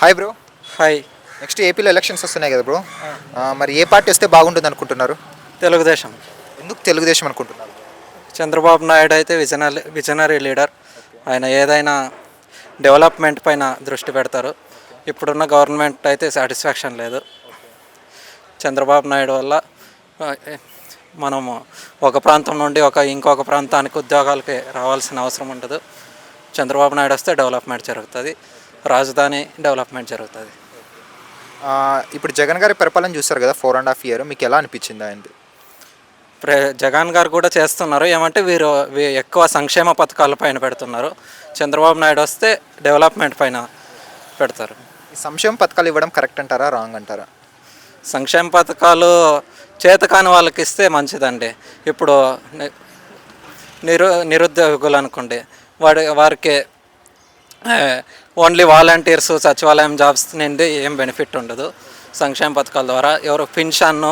Hi bro hi next ఏపీలో elections వస్తున్నాయి కదా బ్రో మరి ఏ పార్టీ వస్తే బాగుంటుంది అనుకుంటున్నారు? తెలుగుదేశం. ఎందుకు తెలుగుదేశం అనుకుంటున్నారు? చంద్రబాబు నాయుడు అయితే విజనరీ విజనరీ లీడర్. ఆయన ఏదైనా డెవలప్మెంట్ పైన దృష్టి పెడతారు. ఇప్పుడున్న గవర్నమెంట్ అయితే సాటిస్ఫాక్షన్ లేదు. చంద్రబాబు నాయుడు వల్ల మనము ఒక ప్రాంతం నుండి ఒక ఇంకొక ప్రాంతానికి ఉద్యోగాలకి రావాల్సిన అవసరం ఉండదు. చంద్రబాబు నాయుడు వస్తే డెవలప్మెంట్ జరుగుతుంది. రాజధాని డెవలప్మెంట్ జరుగుతుంది. ఇప్పుడు జగన్ గారి పరిపాలన చూస్తారు కదా ఫోర్ అండ్ హాఫ్ ఇయర్ మీకు ఎలా అనిపించింది ఆయనది? ప్రే జగన్ గారు కూడా చేస్తున్నారు. ఏమంటే వీరు ఎక్కువ సంక్షేమ పథకాల పైన పెడుతున్నారు. చంద్రబాబు నాయుడు వస్తే డెవలప్మెంట్ పైన పెడతారు. సంక్షేమ పథకాలు ఇవ్వడం కరెక్ట్ అంటారా రాంగ్ అంటారా? సంక్షేమ పథకాలు చేతకాని వాళ్ళకి ఇస్తే మంచిదండి. ఇప్పుడు నిరు నిరుద్యోగులు అనుకోండి వాడి వారికి ఓన్లీ వాలంటీర్స్ సచివాలయం జాబ్స్ నుండి ఏం బెనిఫిట్ ఉండదు. సంక్షేమ పథకాల ద్వారా ఎవరు పెన్షన్ను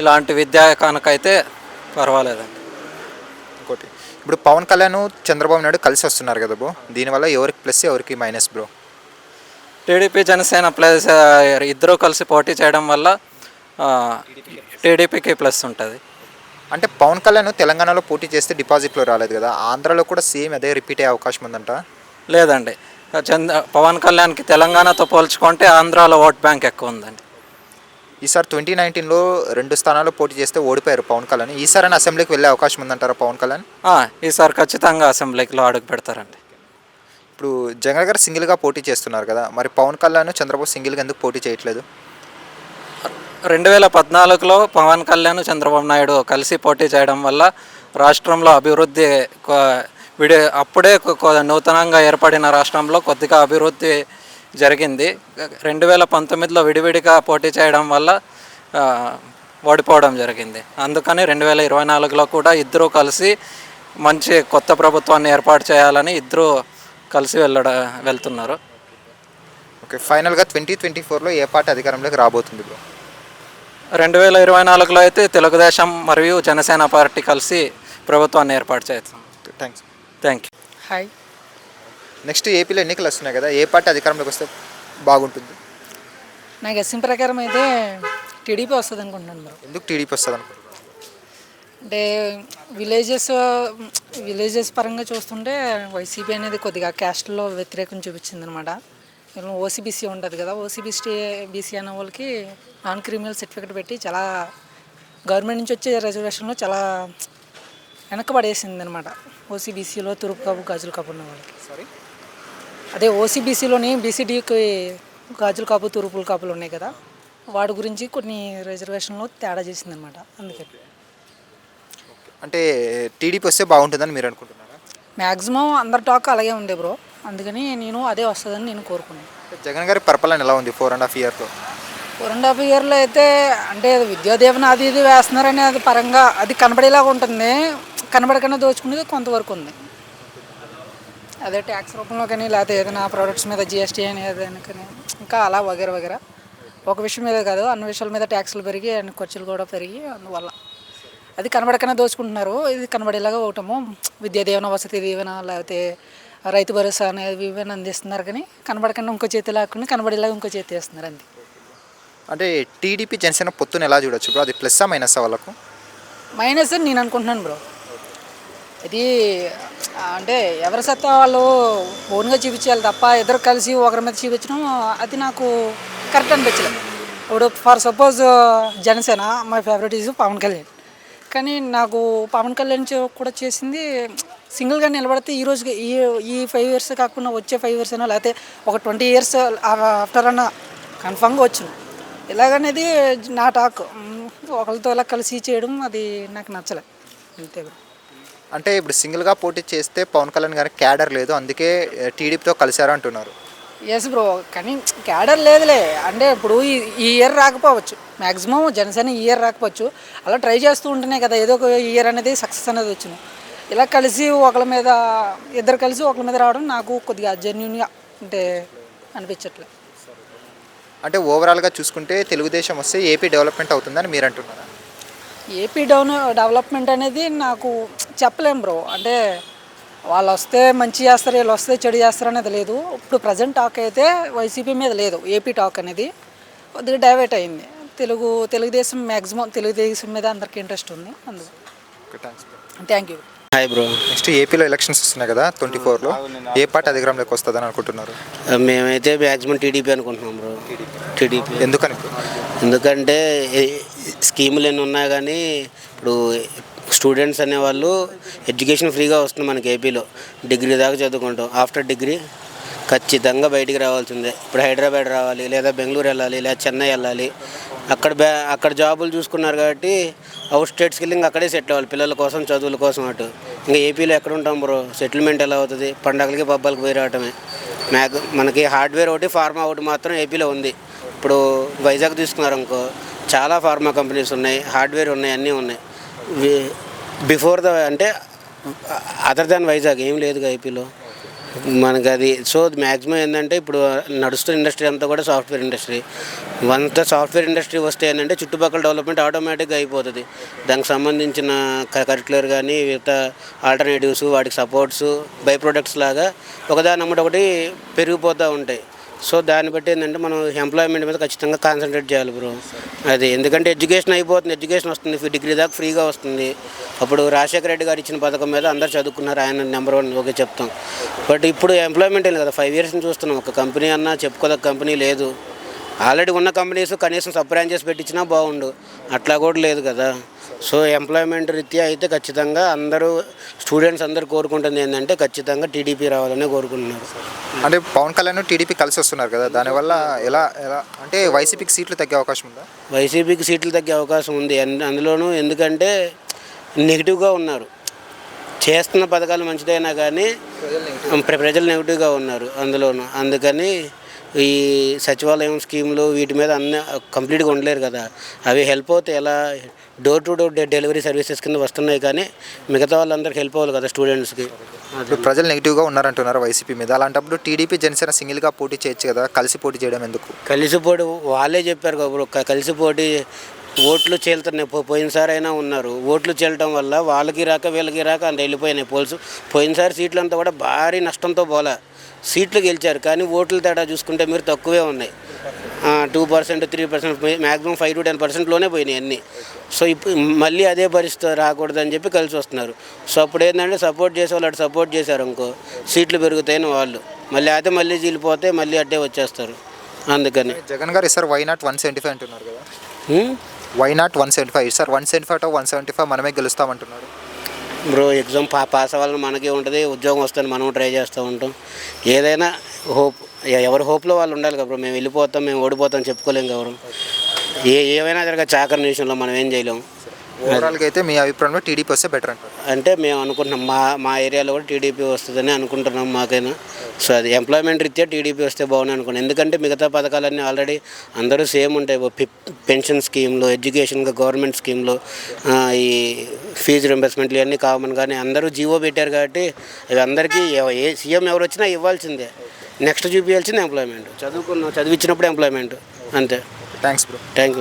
ఇలాంటి విద్యా కానుకైతే పర్వాలేదండి. ఇంకోటి ఇప్పుడు పవన్ కళ్యాణ్ చంద్రబాబు నాయుడు కలిసి వస్తున్నారు కదా బ్రో. దీనివల్ల ఎవరికి ప్లస్ ఎవరికి minus bro? TDP Janasena plus ఇద్దరూ కలిసి పోటీ చేయడం వల్ల టీడీపీకి ప్లస్ ఉంటుంది. అంటే పవన్ కళ్యాణ్ తెలంగాణలో పోటీ చేస్తే డిపాజిట్లో రాలేదు కదా. ఆంధ్రాలో కూడా సేమ్ అదే రిపీట్ అయ్యే అవకాశం ఉందంట. లేదండి. చంద్ర పవన్ కళ్యాణ్కి తెలంగాణతో పోల్చుకుంటే ఆంధ్రాలో ఓట్ బ్యాంక్ ఎక్కువ ఉందండి. ఈసారి ట్వంటీ నైన్టీన్లో రెండు స్థానాల్లో పోటీ చేస్తే ఓడిపోయారు పవన్ కళ్యాణ్. ఈసారి అసెంబ్లీకి వెళ్ళే అవకాశం ఉందంటారా పవన్ కళ్యాణ్? ఈసారి ఖచ్చితంగా అసెంబ్లీలో అడుగు పెడతారండి. ఇప్పుడు జగన్ గారు సింగిల్గా పోటీ చేస్తున్నారు కదా మరి పవన్ కళ్యాణ్ చంద్రబాబు సింగిల్గా ఎందుకు పోటీ చేయట్లేదు? రెండు వేల పద్నాలుగులో పవన్ కళ్యాణ్ చంద్రబాబు నాయుడు కలిసి పోటీ చేయడం వల్ల రాష్ట్రంలో అభివృద్ధి విడి అప్పుడే నూతనంగా ఏర్పడిన రాష్ట్రంలో కొద్దిగా అభివృద్ధి జరిగింది. రెండు వేల పంతొమ్మిదిలో విడివిడిగా పోటీ చేయడం వల్ల ఓడిపోవడం జరిగింది. అందుకని రెండు వేల ఇరవై నాలుగులో కూడా ఇద్దరూ కలిసి మంచి కొత్త ప్రభుత్వాన్ని ఏర్పాటు చేయాలని ఇద్దరూ కలిసి వెళ్ళడ వెళ్తున్నారు. ఓకే ఫైనల్గా ట్వంటీ ట్వంటీ ఫోర్లో ఏ పార్టీ అధికారంలోకి రాబోతుంది బ్రో? రెండు వేల ఇరవై నాలుగులో అయితే తెలుగుదేశం మరియు జనసేన పార్టీ కలిసి ప్రభుత్వాన్ని ఏర్పాటు చేస్తాం. Thanks thank you hi next ఏపీలో ఎన్నికలు వస్తున్నాయి కదా ఏ పార్టీ అధికారంలోకి వస్తే బాగుంటుంది? నాకు ఎస్ఎం ప్రకారం అయితే టీడీపీ వస్తుంది అనుకుంటున్నాను బ్రో. ఎందుకు టీడీపీ వస్తుంది అనుకుంటున్నారు అంటే విలేజెస్ విలేజెస్ పరంగా చూస్తుంటే వైసీపీ అనేది కొద్దిగా క్యాస్ట్లో వ్యతిరేకం చూపించింది అనమాట ఓసీబీసీ ఉంటుంది కదా ఓసీబీసీ బీసీ అనే వాళ్ళకి నాన్ క్రిమినల్ సర్టిఫికేట్ పెట్టి చాలా గవర్నమెంట్ నుంచి వచ్చే రిజర్వేషన్లో చాలా వెనకబడేసింది అనమాట ఓసీబీసీలో తూర్పు కాపు గాజుల కాపు ఉన్న వాళ్ళకి. సారీ అదే ఓసీబీసీలోని బీసీడీకి గాజుల కాపు తూర్పుల కాపులు ఉన్నాయి కదా. వాటి గురించి కొన్ని రిజర్వేషన్లో తేడా చేసిందనమాట. అందుకే. అంటే టీడీపీ వస్తే బాగుంటుందని మీరు అనుకుంటున్నారా? మ్యాక్సిమం అందరి టాక్ అలాగే ఉండే బ్రో. అందుకని నేను అదే వస్తుందని నేను కోరుకున్నాను. జగన్ గారి పరిపాలన ఎలా ఉంది ఫోర్ అండ్ హాఫ్ ఇయర్తో ఫోర్ అండ్ హాఫ్ ఇయర్లో అయితే అంటే విద్యాదీవన అది ఇది వేస్తున్నారని అది పరంగా అది కనబడేలాగా ఉంటుంది. కనబడకుండా దోచుకునేది కొంతవరకు ఉంది. అదే ట్యాక్స్ రూపంలో కానీ లేకపోతే ఏదైనా ప్రోడక్ట్స్ మీద జిఎస్టీ అని ఏదైనా కానీ ఇంకా అలా వగేర వగేర. ఒక విషయం మీద కాదు అన్ని విషయాల మీద ట్యాక్స్లు పెరిగి అన్ని ఖర్చులు కూడా పెరిగి అందువల్ల. అది కనబడకనే దోచుకుంటున్నారు. ఇది కనబడేలాగా ఒకటము విద్యా దీవెన వసతి దీవెన లేకపోతే రైతు భరోసా అనేది ఇవన్నీ అందిస్తున్నారు కానీ కనబడకుండా ఇంకో చేతి లాక్కుని కనబడేలాగా ఇంకో చేతి వేస్తున్నారు అంతే. అంటే టీడీపీ జనసేన పొత్తును ఎలా చూడొచ్చు బ్రో? అది ప్లస్సా మైనస్సా వాళ్ళకు? మైనస్ అని నేను అనుకుంటున్నాను బ్రో. ఇది అంటే ఎవరి సత్తా వాళ్ళు ఓన్గా చూపించాలి తప్ప ఇద్దరు కలిసి ఒకరి మీద చూపించడం అది నాకు కరెక్ట్ అనిపించలేదు ఇప్పుడు for suppose Janasena my favourite is Pawan Kalyan. కానీ నాకు పవన్ కళ్యాణ్ కూడా చేసింది సింగిల్గా నిలబడితే ఈ రోజుకి ఈ ఈ ఫైవ్ ఇయర్స్ కాకుండా వచ్చే ఫైవ్ ఇయర్స్ అయినా లేకపోతే ఒక ట్వంటీ ఇయర్స్ ఆఫ్టర్ అన్న కన్ఫామ్గా వచ్చును. ఇలాగనేది నా టాక్ ఒకరితో ఇలా కలిసి చేయడం అది నాకు నచ్చలే. అంతే అంటే ఇప్పుడు సింగిల్గా పోటీ చేస్తే పవన్ కళ్యాణ్ గారికి క్యాడర్ లేదు అందుకే టీడీపీతో కలిశారు అంటున్నారు. ఎస్ బ్రో కానీ క్యాడర్ లేదులే. అంటే ఇప్పుడు ఈ ఈ ఇయర్ రాకపోవచ్చు. మ్యాక్సిమం జనసేన ఈ ఇయర్ రాకపోవచ్చు. అలా ట్రై చేస్తూ ఉంటేనే కదా ఏదో ఒక ఇయర్ అనేది సక్సెస్ అనేది వచ్చింది. ఇలా కలిసి ఒకళ్ళ మీద ఇద్దరు కలిసి ఒకళ్ళ మీద రావడం నాకు కొద్దిగా జెన్యున్గా అంటే అనిపించట్లే. అంటే ఓవరాల్గా చూసుకుంటే తెలుగుదేశం వస్తే ఏపీ డెవలప్మెంట్ అవుతుందని మీరు అంటున్నారా? ఏపీ డౌన్ డెవలప్మెంట్ అనేది నాకు చెప్పలేం బ్రో. అంటే వాళ్ళు వస్తే మంచి చేస్తారు వీళ్ళు వస్తే చెడు చేస్తారు అనేది లేదు. ఇప్పుడు ప్రజెంట్ టాక్ అయితే వైసీపీ మీద లేదు ఏపీ టాక్ అనేది. కొద్దిగా డైవర్ట్ అయింది. తెలుగు తెలుగుదేశం మ్యాక్సిమం తెలుగుదేశం మీద అందరికీ ఇంట్రెస్ట్ ఉంది. అందుకు. Thank you hi bro next ఏపీలో ఎలక్షన్స్ వస్తున్నాయి కదా ట్వంటీ ఫోర్లో ఏ పార్టీ అధికారంలోకి వస్తుందని అనుకుంటున్నారు? మేమైతే మ్యాక్సిమం టీడీపీ అనుకుంటున్నాం బ్రో టీడీపీ ఎందుకని ఎందుకంటే స్కీములు ఎన్ని ఉన్నా కానీ ఇప్పుడు స్టూడెంట్స్ అనేవాళ్ళు ఎడ్యుకేషన్ ఫ్రీగా వస్తుంది మనకి ఏపీలో. డిగ్రీ దాకా చదువుకుంటాం. ఆఫ్టర్ డిగ్రీ ఖచ్చితంగా బయటికి రావాల్సిందే. ఇప్పుడు హైదరాబాద్ రావాలి లేదా బెంగళూరు వెళ్ళాలి లేదా చెన్నై వెళ్ళాలి. అక్కడ బ్యా అక్కడ జాబులు చూసుకున్నారు కాబట్టి అవుట్ స్టేట్స్కి వెళ్ళి ఇంకా అక్కడే సెటిల్ అవ్వాలి. పిల్లల కోసం చదువుల కోసం అటు. ఇంకా ఏపీలో ఎక్కడ ఉంటాం బ్రో? సెటిల్మెంట్ ఎలా అవుతుంది? పండగలకి పబ్బాలకి పోయి రావటమే. మ్యాక్ మనకి హార్డ్వేర్ ఒకటి ఫార్మా ఒకటి మాత్రం ఏపీలో ఉంది. ఇప్పుడు వైజాగ్ తీసుకున్నారు అనుకో చాలా ఫార్మా కంపెనీస్ ఉన్నాయి హార్డ్వేర్ ఉన్నాయి అన్నీ ఉన్నాయి. బిఫోర్ ద అంటే అదర్ దాన్ వైజాగ్ ఏం లేదుగా ఐపీలో. మనకి అది సో మ్యాక్సిమం ఏంటంటే ఇప్పుడు నడుస్తున్న ఇండస్ట్రీ అంతా కూడా సాఫ్ట్వేర్ ఇండస్ట్రీ అంతా సాఫ్ట్వేర్ ఇండస్ట్రీ వస్తే ఏంటంటే చుట్టుపక్కల డెవలప్మెంట్ ఆటోమేటిక్గా అయిపోతుంది. దానికి సంబంధించిన కరిక్యులర్ కానీ మిగతా ఆల్టర్నేటివ్స్ వాటికి సపోర్ట్స్ బై ప్రొడక్ట్స్ లాగా ఒకదాని ఒకటి పెరిగిపోతూ ఉంటాయి. సో దాన్ని బట్టి ఏంటంటే మనం ఎంప్లాయ్మెంట్ మీద ఖచ్చితంగా కాన్సన్ట్రేట్ చేయాలి బ్రో అది ఎందుకంటే ఎడ్యుకేషన్ అయిపోతుంది ఎడ్యుకేషన్ వస్తుంది డిగ్రీ దాకా ఫ్రీగా వస్తుంది. అప్పుడు రాజశేఖర రెడ్డి గారు ఇచ్చిన పథకం మీద అందరు చదువుకున్నారు ఆయన నెంబర్ వన్ ఓకే చెప్తాం. బట్ ఇప్పుడు ఎంప్లాయ్మెంట్ లేదు కదా ఫైవ్ ఇయర్స్ చూస్తున్నాం. ఒక కంపెనీ అన్నా చెప్పుకోదగ్గ కంపెనీ లేదు. ఆల్రెడీ ఉన్న కంపెనీస్ కనీసం సబ్ బ్రాంచెస్ పెట్టించినా బాగుండు. అట్లా కూడా లేదు కదా. సో ఎంప్లాయ్మెంట్ రీత్యా అయితే ఖచ్చితంగా అందరూ స్టూడెంట్స్ అందరూ కోరుకుంటుంది ఏంటంటే ఖచ్చితంగా టీడీపీ రావాలని కోరుకుంటున్నారు. అంటే పవన్ కళ్యాణ్ టీడీపీ కలిసి వస్తున్నారు కదా. దానివల్ల ఎలా ఎలా అంటే వైసీపీకి సీట్లు తగ్గే అవకాశం ఉందా? వైసీపీకి సీట్లు తగ్గే అవకాశం ఉంది. అందులోనూ ఎందుకంటే నెగిటివ్గా ఉన్నారు. చేస్తున్న పథకాలు మంచిదైనా కానీ ప్ర- ప్రజలు నెగిటివ్గా ఉన్నారు అందులోనూ. అందుకని ఈ సచివాలయం స్కీములు వీటి మీద అన్ని కంప్లీట్గా ఉండలేరు కదా. అవి హెల్ప్ అవుతే ఎలా door to door delivery services కింద వస్తున్నాయి కానీ మిగతా వాళ్ళందరికీ హెల్ప్ అవ్వాలి కదా స్టూడెంట్స్కి. ఇప్పుడు ప్రజలు నెగిటివ్గా ఉన్నారంటున్నారు వైసీపీ మీద. అలాంటప్పుడు టీడీపీ జనసేన సింగిల్గా పోటీ చేయొచ్చు కదా. కలిసి పోటీ చేయడం ఎందుకు? కలిసిపోటీ వాళ్ళే చెప్పారు కాబట్టి క- కలిసిపోటీ ఓట్లు చీలుతున్నాయి పో- పోయినసారి అయినా ఉన్నారు. ఓట్లు చీలటం వల్ల వాళ్ళకి రాక వీళ్ళకి రాక అంత వెళ్ళిపోయినాయి. పోల్స్ పోయినసారి సీట్లు అంతా కూడా భారీ నష్టంతో పోలే సీట్లు గెలిచారు కానీ ఓట్ల తేడా చూసుకుంటే మీరు తక్కువే ఉన్నాయి. Two percent three percent maximum five to ten పర్సెంట్లోనే పోయినాయి అన్నీ. సో ఇప్పుడు మళ్ళీ అదే పరిస్థితి రాకూడదని చెప్పి కలిసి వస్తున్నారు. సో అప్పుడు ఏంటంటే సపోర్ట్ చేసే వాళ్ళు అటు సపోర్ట్ చేశారు అనుకో సీట్లు పెరుగుతాయని వాళ్ళు. మళ్ళీ అయితే మళ్ళీ చీలిపోతే మళ్ళీ అడ్డే వచ్చేస్తారు. అందుకని. జగన్ గారు ఇస్తారు why not one seventy five అంటున్నారు కదా? Why not one seventy five sir one seventy five one seventy five మనమే గెలుస్తామంటున్నారు. బ్రో ఎగ్జామ్ పా పాస్ అవ్వాలని మనకే ఉంటుంది ఉద్యోగం వస్తుంది మనం ట్రై చేస్తూ ఉంటాం. ఏదైనా హోప్ ఎవరి హోప్లో వాళ్ళు ఉండాలి కదా బ్రో మేము వెళ్ళిపోతాం మేము ఓడిపోతాం చెప్పుకోలేం ఎవరు ఏ ఏమైనా జరగ చాకరి నిమిషంలో మనం ఏం చేయలేం. ఓవరాల్గా అయితే మీ అభిప్రాయంలో టీడీపీ వస్తే బెటర్ అంటారు. అంటే మేము అనుకుంటున్నాం మా మా ఏరియాలో కూడా టీడీపీ వస్తుందని అనుకుంటున్నాం మాకైనా. సో అది ఎంప్లాయ్మెంట్ రీత్యా టీడీపీ వస్తే బాగుంది అనుకున్నాం ఎందుకంటే మిగతా పథకాలన్నీ ఆల్రెడీ అందరూ సేమ్ ఉంటాయి. పెన్షన్ స్కీమ్లో ఎడ్యుకేషన్గా గవర్నమెంట్ స్కీమ్లో ఈ ఫీజు రింబర్స్మెంట్లు ఇవన్నీ కామన్ కానీ అందరూ జీవో పెట్టారు కాబట్టి అవి అందరికీ ఏ సీఎం ఎవరు వచ్చినా ఇవ్వాల్సిందే. నెక్స్ట్ చూపించాల్సింది ఎంప్లాయ్మెంట్. చదువుకున్నాం చదివించినప్పుడు ఎంప్లాయ్మెంట్. అంతే. Thanks bro thank you